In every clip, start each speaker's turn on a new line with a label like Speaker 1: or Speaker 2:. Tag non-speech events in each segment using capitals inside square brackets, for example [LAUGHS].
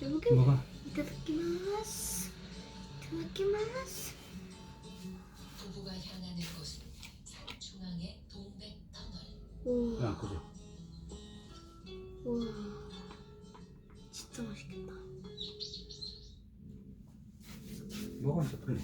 Speaker 1: 잘 먹게.
Speaker 2: 먹어.
Speaker 1: 이타다키마스. 이타다키마스.
Speaker 3: 부부가 향하는 곳은 산 중앙의 동백 터널.
Speaker 1: 오.
Speaker 2: 야, 그죠?
Speaker 1: 우와. 진짜 맛있겠다.
Speaker 2: 먹어, 이제 빨리.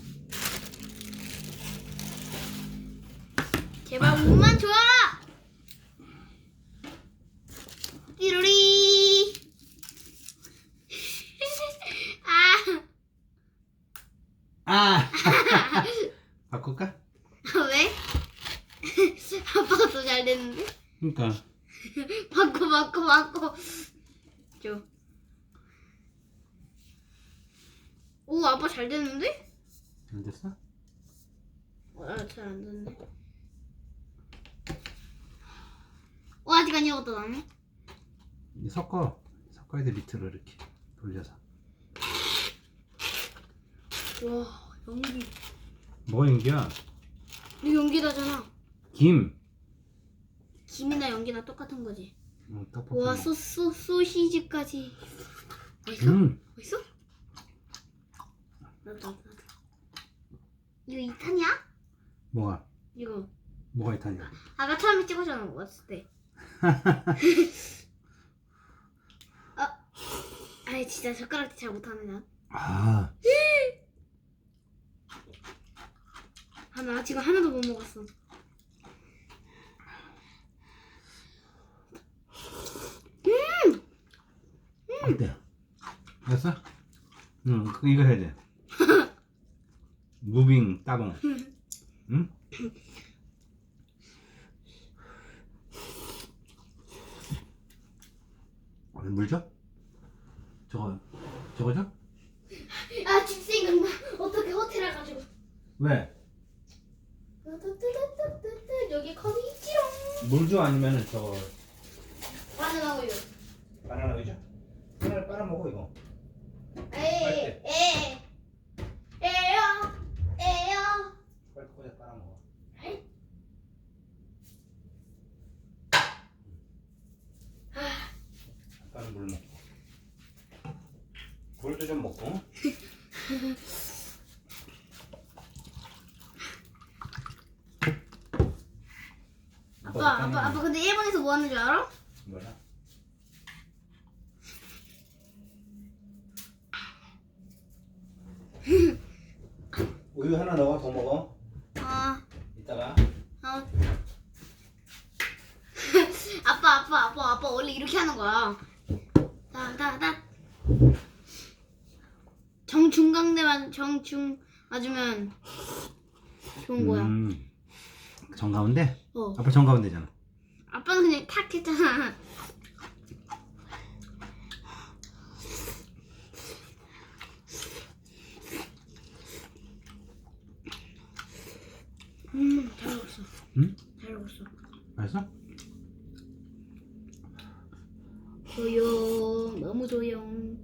Speaker 2: 그러니까.
Speaker 1: 바꿔 바꿔 바꿔 줘. 오 아빠 잘 됐는데?
Speaker 2: 잘 됐어?
Speaker 1: 아, 잘안 됐네. 어, 아직 안 익었다 나는.
Speaker 2: 이 섞어. 섞어야 돼, 밑으로 이렇게 돌려서.
Speaker 1: 와 연기.
Speaker 2: 뭐가 연기야?
Speaker 1: 이거 연기다잖아.
Speaker 2: 김.
Speaker 1: 김이나 연기나 똑같은 거지.
Speaker 2: 어, 떡볶이.
Speaker 1: 와 소, 소, 소시지까지. 맛있어?
Speaker 2: 음,
Speaker 1: 맛있어? 나도 나도. 이거 2탄이야?
Speaker 2: 뭐가?
Speaker 1: 이거.
Speaker 2: 뭐가 있다냐?
Speaker 1: 아까 처음에 찍었잖아 왔을 때. [LAUGHS] 아, 아이 진짜 젓가락질 잘 못하네 난.
Speaker 2: 아, [LAUGHS]
Speaker 1: 하나 지금 하나도 못 먹었어.
Speaker 2: 어때? 됐어? 응, 그 이거 해야 돼. [LAUGHS] 무빙 따봉. 응? 어, 물 줘? 저거, 저거 줘?
Speaker 1: 아 진짜 생각나. 어떻게 호텔에 가지고.
Speaker 2: 왜?
Speaker 1: 여기 컵이 있지롱.
Speaker 2: 물 줘? 아니면은 저거,
Speaker 1: 바나나 우유.
Speaker 2: 바나나 우유 줘? 하나를 빨아 먹어, 이거.
Speaker 1: 에이 에 에요 에요.
Speaker 2: 빨리 거기다 빨아 먹어.
Speaker 1: 에이?
Speaker 2: 아빠는 물 먹고. 물도 좀 먹고.
Speaker 1: 아빠 아빠 아빠 근데 일본에서 뭐 하는 줄 알아?
Speaker 2: 뭐야? [LAUGHS] 우유 하나 넣어 더 먹어.
Speaker 1: 아
Speaker 2: 이따가.
Speaker 1: 어. [LAUGHS] 아빠 아빠 아빠 아빠 원래 이렇게 하는 거야. 다다다. 정중강대만 정중 맞으면 좋은 거야.
Speaker 2: 음. 정 가운데?
Speaker 1: 어.
Speaker 2: 아빠 정 가운데잖아.
Speaker 1: 아빠는 그냥 탁 했잖아. 음, 잘 먹었어.
Speaker 2: 응?
Speaker 1: 잘 먹었어.
Speaker 2: 맛있어?
Speaker 1: 조용, 너무 조용.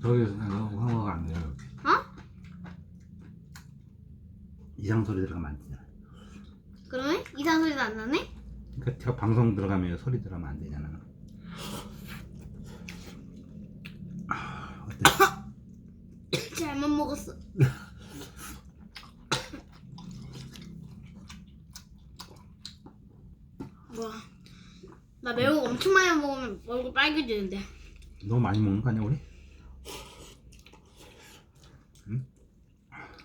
Speaker 2: 저기서 너무 황호가 안 돼요.
Speaker 1: 어?
Speaker 2: 이상 소리 들어가면 안 되잖아.
Speaker 1: 그러면 이상 소리도 안 나네?
Speaker 2: 그러니까 저 방송 들어가면 소리 들어가면 안 되잖아. 아, 어때?
Speaker 1: 잘못 먹었어. 와, 나 매운 거 엄청 많이 먹으면 얼굴 빨개지는데.
Speaker 2: 너무 많이 먹는 거 아니야 우리?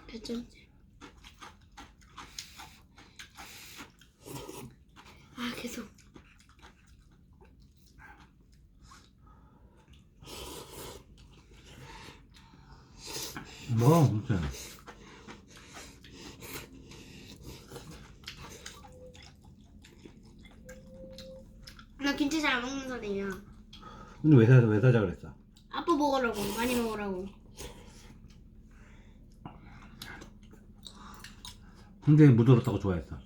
Speaker 1: 괜찮지?
Speaker 2: 뭐 무슨?
Speaker 1: 나 김치 잘 먹는 사람이야.
Speaker 2: 근데 왜 사, 왜 사자 그랬어?
Speaker 1: 아빠 먹으라고 많이 먹으라고.
Speaker 2: 근데 무들었다고 좋아했어.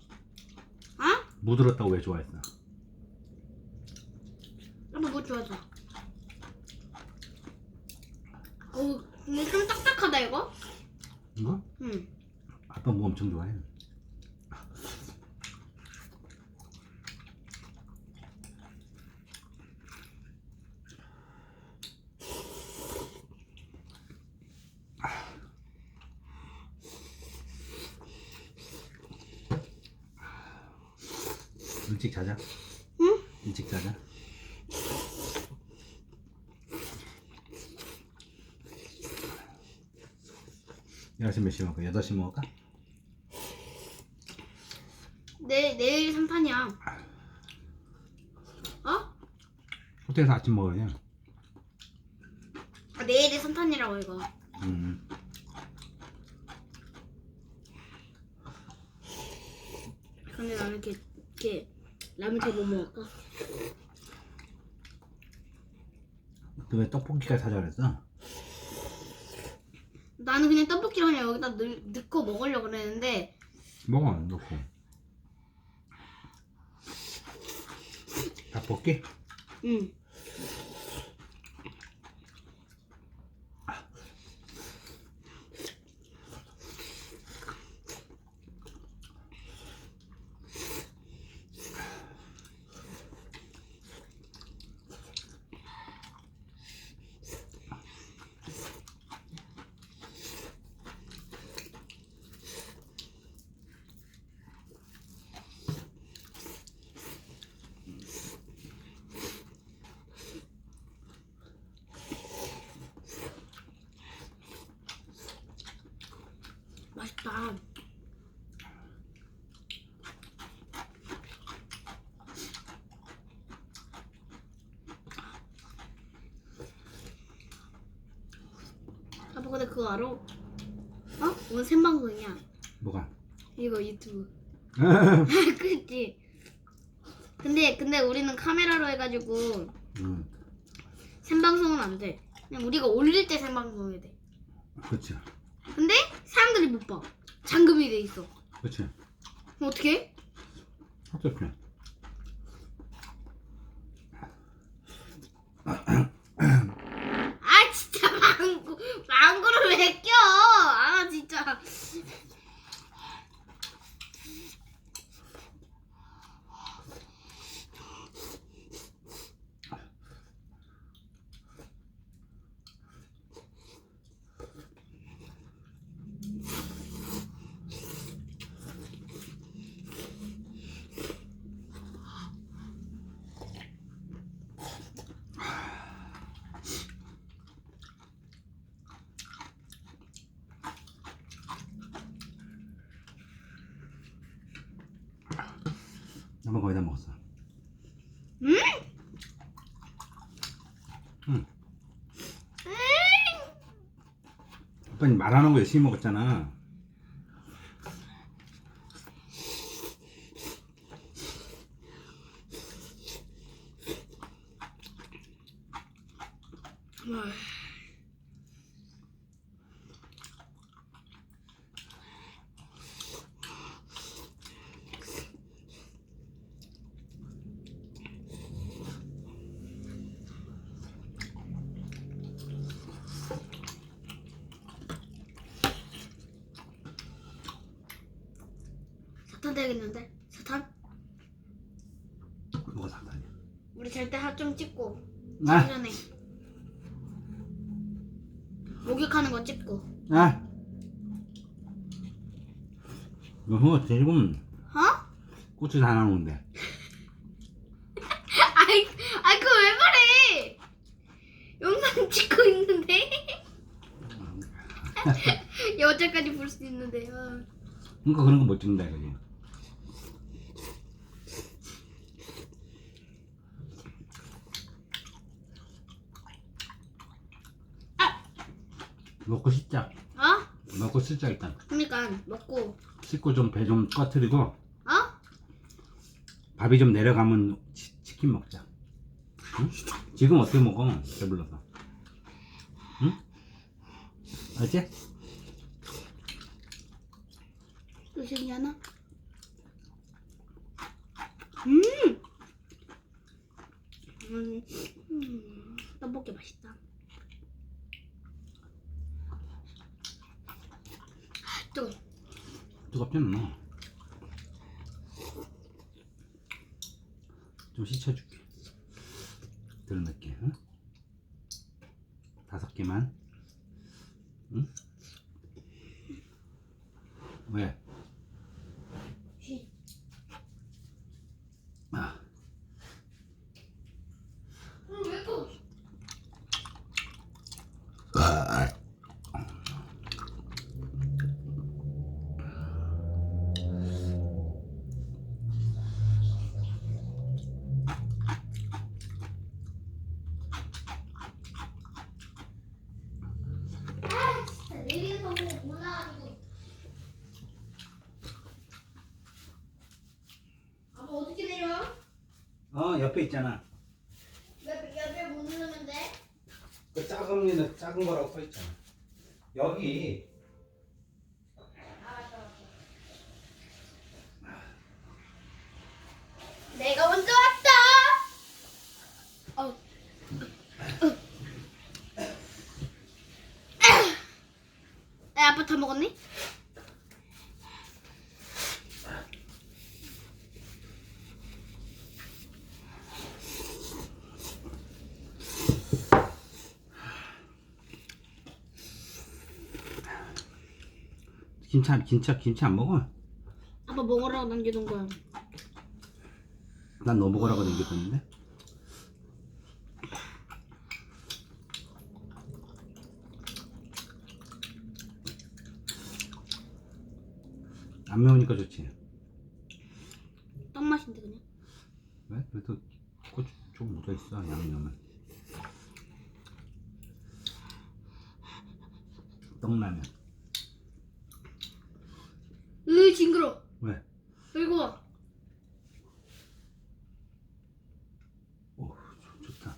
Speaker 1: 아?
Speaker 2: 무들었다고 왜 좋아했어?
Speaker 1: 아빠 뭐 좋아져? 어, 근데 좀 딱딱하다 이거.
Speaker 2: 이거?
Speaker 1: 응.
Speaker 2: 아빠 뭐 엄청 좋아해. 일찍 자자.
Speaker 1: 응?
Speaker 2: 일찍 자자. 열시 몇시 먹을까? 여덟 시 먹을까?
Speaker 1: 내 내일 3판이야. 어?
Speaker 2: 호텔에서 아침 먹어야 돼.
Speaker 1: 아, 내일이 3판이라고 이거.
Speaker 2: 음.
Speaker 1: 근데 나는 이렇게 이렇게 라면 잘못 먹을까?
Speaker 2: 너왜 떡볶이까지 사자 그랬어?
Speaker 1: 나는 그냥 떡볶이를 그냥 여기다 넣, 넣고 먹으려고 그랬는데
Speaker 2: 먹어 넣고. 닭볶이?
Speaker 1: 응. 맛있다. 아빠 근데 그거 알아? 어? 오늘 생방송이야.
Speaker 2: 뭐가?
Speaker 1: 이거 유튜브. [LAUGHS] 그치? 근데 근데 우리는 카메라로 해가지고
Speaker 2: 음,
Speaker 1: 생방송은 안 돼. 그냥 우리가 올릴 때 생방송이 돼.
Speaker 2: 그렇지.
Speaker 1: 근데 사람들이 못 봐. 잠금이 돼 있어.
Speaker 2: 그렇지.
Speaker 1: 그럼 어떻게?
Speaker 2: 어떻게?
Speaker 1: 아 진짜 망고 망고를 왜 껴? 아 진짜.
Speaker 2: 한번 거의 다 먹었어.
Speaker 1: 음?
Speaker 2: 응. 오빠는 말하는 거 열심히 먹었잖아.
Speaker 1: 되겠는데? 사탄?
Speaker 2: 뭐가 상관이야?
Speaker 1: 우리 잘 때 하 좀 찍고
Speaker 2: 아,
Speaker 1: 전에 목욕하는 거 찍고.
Speaker 2: 아. 이거 지금
Speaker 1: 어?
Speaker 2: 고추 다 나오는데. [LAUGHS]
Speaker 1: 아이, 아이 그거 왜 말해? 영상 찍고 있는데. [LAUGHS] 여자까지 볼 수 있는데. 요
Speaker 2: 그러니까 그런 거 못 찍는다 이거지. 먹고 싶자.
Speaker 1: 어?
Speaker 2: 먹고 싶자 일단.
Speaker 1: 그러니까 먹고.
Speaker 2: 씻고 좀 배 좀 꺼트리고
Speaker 1: 어?
Speaker 2: 밥이 좀 내려가면 치, 치킨 먹자. 응? 지금 어떻게 먹어? 배불러서. 응? 알지?
Speaker 1: 또 신기하나? 음. 음. 음. 떡볶이 맛있다.
Speaker 2: 뜨겁지 않나? 좀 씻어줄게. 덜 맵게, 응? 다섯 개만. 응? 왜?
Speaker 1: 휘.
Speaker 2: 아, 옆에 있잖아.
Speaker 1: 옆에 옆에 못 누르면 돼?
Speaker 2: 그 작은 게 작은 거라고 써 있잖아. 여기
Speaker 1: 알았어. 내가 먼저 왔다. 어. 에 아빠 다 먹었니?
Speaker 2: 김치 안- 김치 김치 안 먹어?
Speaker 1: 아빠 먹으라고 남겨둔 거야.
Speaker 2: 난 너 먹으라고 남겼었는데. 안 매우니까 좋지.
Speaker 1: 떡 맛인데 그냥.
Speaker 2: 왜? 그래도 고추 좀 묻어 있어 양념은. 떡라면.
Speaker 1: 으 징그러.
Speaker 2: 왜?
Speaker 1: 이거 봐.
Speaker 2: 오 좋- 좋다.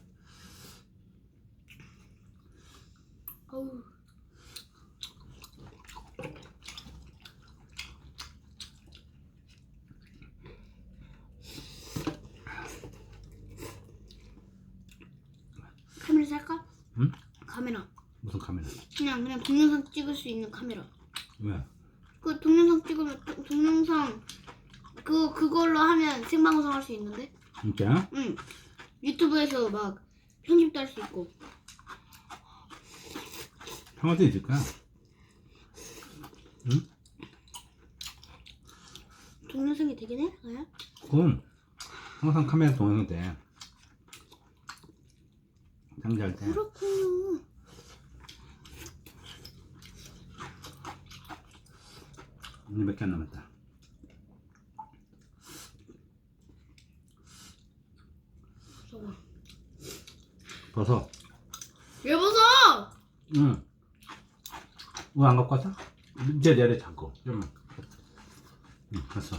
Speaker 1: 어우. 카메라 살까?
Speaker 2: 응?
Speaker 1: 카메라.
Speaker 2: 무슨 카메라?
Speaker 1: 그냥 그냥 동영상 찍을 수 있는 카메라.
Speaker 2: 왜?
Speaker 1: 그 동영상 그 그걸로 하면 생방송 할 수 있는데.
Speaker 2: 진짜?
Speaker 1: 응. 유튜브에서 막 편집도 할 수 있고.
Speaker 2: 평화도 있을 거야. 응?
Speaker 1: 동영상이 되긴 해? 아야?
Speaker 2: 그럼 항상 카메라 동영상 돼. 장지할 때.
Speaker 1: 그렇군요.
Speaker 2: 이제 몇 개 안 남았다.
Speaker 1: 저거.
Speaker 2: 벗어.
Speaker 1: 여보서.
Speaker 2: 응. 왜안 갖고 왔어? 이제 내려 잡고. 좀. 응, 됐어.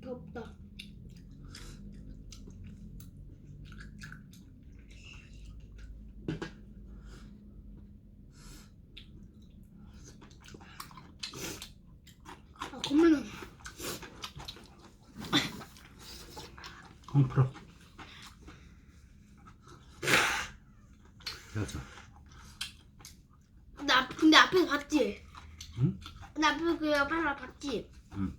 Speaker 1: 덥다. 아, 겁나.
Speaker 2: 콩 풀어.
Speaker 1: 근데, 앞, 근데 앞에서 봤지?
Speaker 2: 응?
Speaker 1: 근데 앞에서 그 옆에서 봤지?
Speaker 2: 응.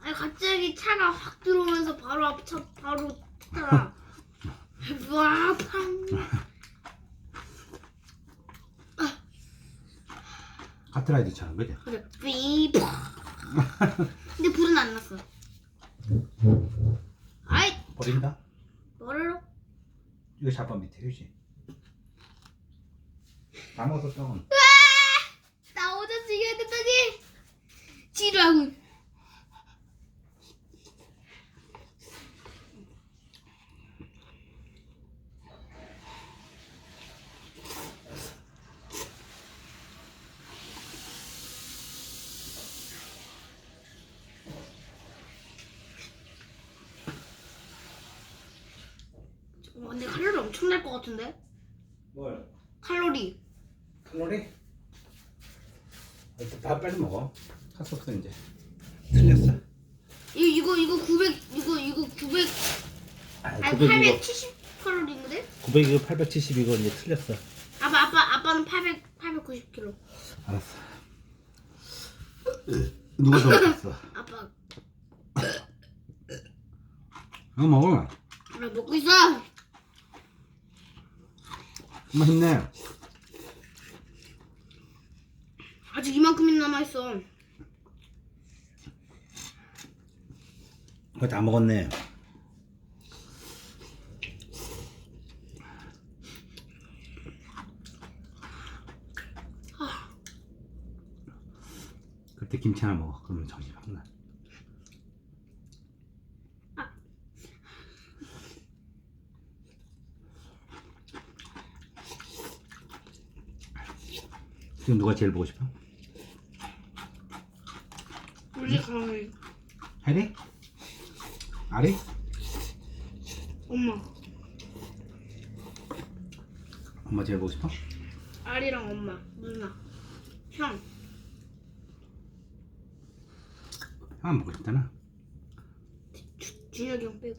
Speaker 1: 아니 갑자기 차가 확 들어오면서 바로 앞차 바로 차가 [LAUGHS] 와 팡.
Speaker 2: 카트라이드처럼, 그지?
Speaker 1: 그래 삐. 근데 불은 안 났어.
Speaker 2: 버린다?
Speaker 1: 뭐를?
Speaker 2: 이거 잡아 밑에, 그지? 다 먹었어, 떡은.
Speaker 1: 나 오전 지겨야 됐더니 지루하고. 근데 칼로리 엄청 날 것 같은데?
Speaker 2: 뭘?
Speaker 1: 칼로리.
Speaker 2: 칼로리? 일단 다 빨리 먹어. 핫소스 이제. 틀렸어.
Speaker 1: 이 이거 이거 900 이거 이거 900
Speaker 2: 아,
Speaker 1: 아니
Speaker 2: 900 이거
Speaker 1: 870 칼로리인데?
Speaker 2: 900 이거 870 이거 이제 틀렸어.
Speaker 1: 아빠 아빠 아빠는 800 890 킬로.
Speaker 2: 알았어. 누가 [LAUGHS] 더 먹었어?
Speaker 1: 아빠
Speaker 2: 이거 먹어.
Speaker 1: 나 먹고 있어.
Speaker 2: 맛있네.
Speaker 1: 남아있어.
Speaker 2: 그거 다 먹었네. 그때 김치 하나 먹어. 그러면 정신 확 나. 지금 누가 제일 보고 싶어?
Speaker 1: 우리 강아지.
Speaker 2: 해리? 아리?
Speaker 1: 엄마.
Speaker 2: 엄마 제일 보고 싶어?
Speaker 1: 아리랑 엄마. 누나. 형.
Speaker 2: 형안 보고 싶잖아.
Speaker 1: 준혁이 형 빼고.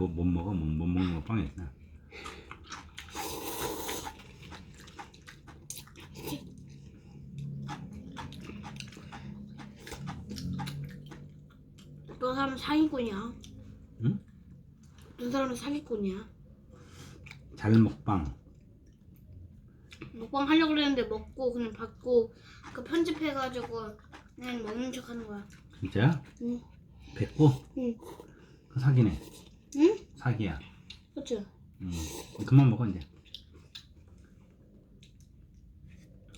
Speaker 2: 이렇게 못, 못 먹어? 못, 못 먹는 먹방이 있어.
Speaker 1: 너 사람 사기꾼이야.
Speaker 2: 응?
Speaker 1: 너 사람은 사기꾼이야.
Speaker 2: 잘 먹방.
Speaker 1: 먹방 하려고 그랬는데 먹고 그냥 받고 그 편집해가지고 그냥 먹는 척 하는 거야.
Speaker 2: 진짜야?
Speaker 1: 응.
Speaker 2: 뱉고?
Speaker 1: 응.
Speaker 2: 그 사기네.
Speaker 1: 응?
Speaker 2: 사기야.
Speaker 1: 그치?
Speaker 2: 응. 그만 먹어 이제.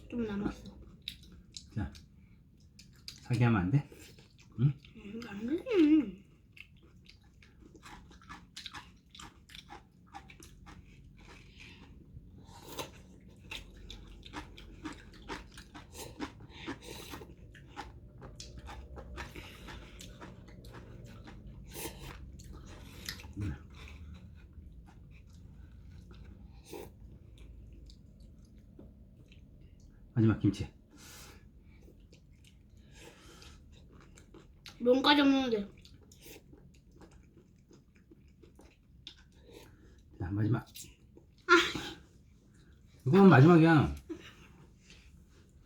Speaker 1: 좀 남았어.
Speaker 2: 자. 사기하면 안 돼? 응?
Speaker 1: 음, 안 되지.
Speaker 2: 마지막 김치.
Speaker 1: 면까지 없는데.
Speaker 2: 자, 마지막. 이건 마지막이야.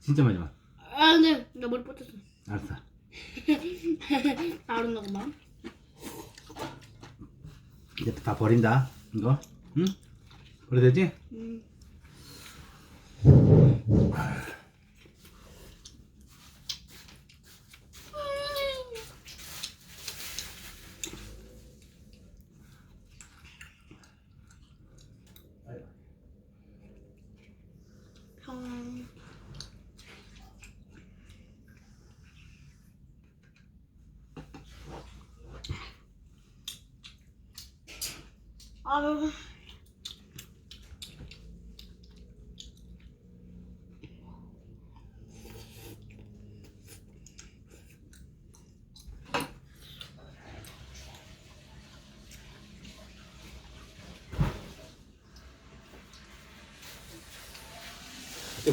Speaker 2: 진짜 마지막.
Speaker 1: 아, 근데 나 머리 뻗었어.
Speaker 2: 알았어. [LAUGHS]
Speaker 1: 봐.
Speaker 2: 이제 다 버린다. 이거. 응? 버려도 되지?
Speaker 1: 음. 평. 아유.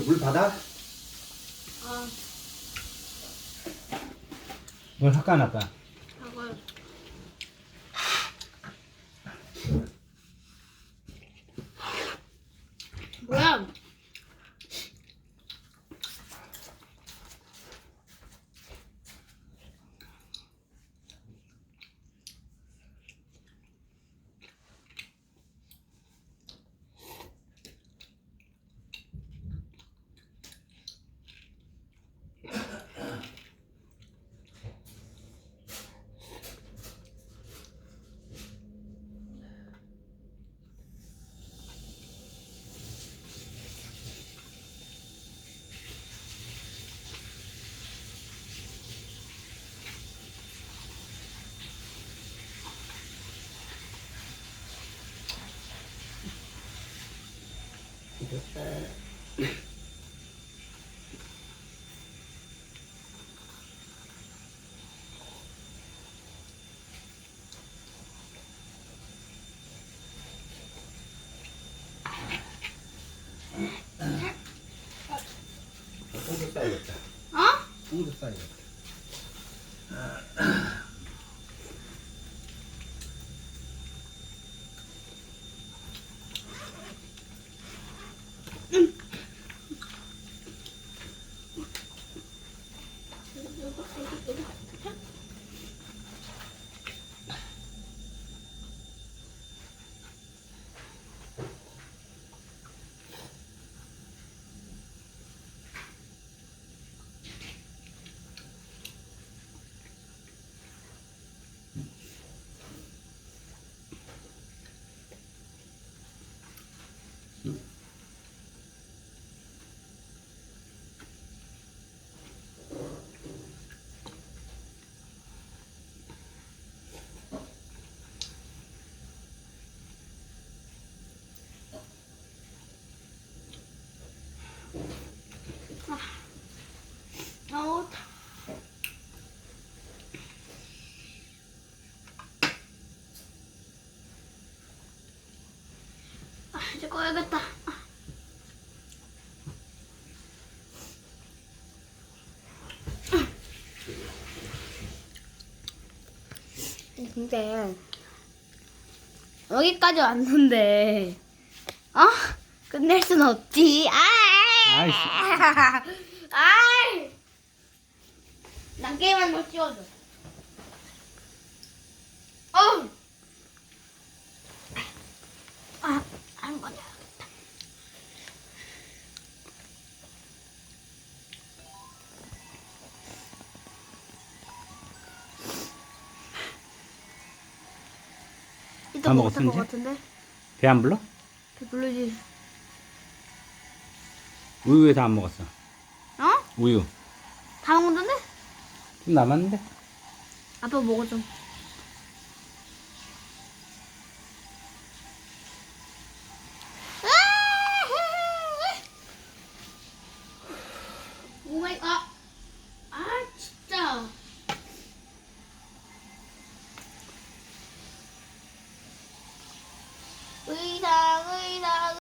Speaker 2: 물 받아?
Speaker 1: 아,
Speaker 2: 뭘 할까 안 할까?
Speaker 1: 사과. 뭐야?
Speaker 2: 똥도 싸야겠다.
Speaker 1: 어?
Speaker 2: 똥도 싸야겠다.
Speaker 1: 꺼야겠다. 근데 여기까지 왔는데 어? 끝낼 순 없지. 아
Speaker 2: 아이씨. [LAUGHS]
Speaker 1: 아이. 난 게임 한번 찍어줘
Speaker 2: 다
Speaker 1: 먹었을 것
Speaker 2: 먹었어,
Speaker 1: 같은데
Speaker 2: 배 안 불러?
Speaker 1: 배불르지
Speaker 2: 우유 왜 다 안 먹었어?
Speaker 1: 어?
Speaker 2: 우유.
Speaker 1: 다 먹었는데?
Speaker 2: 좀 남았는데?
Speaker 1: 아빠 먹어 좀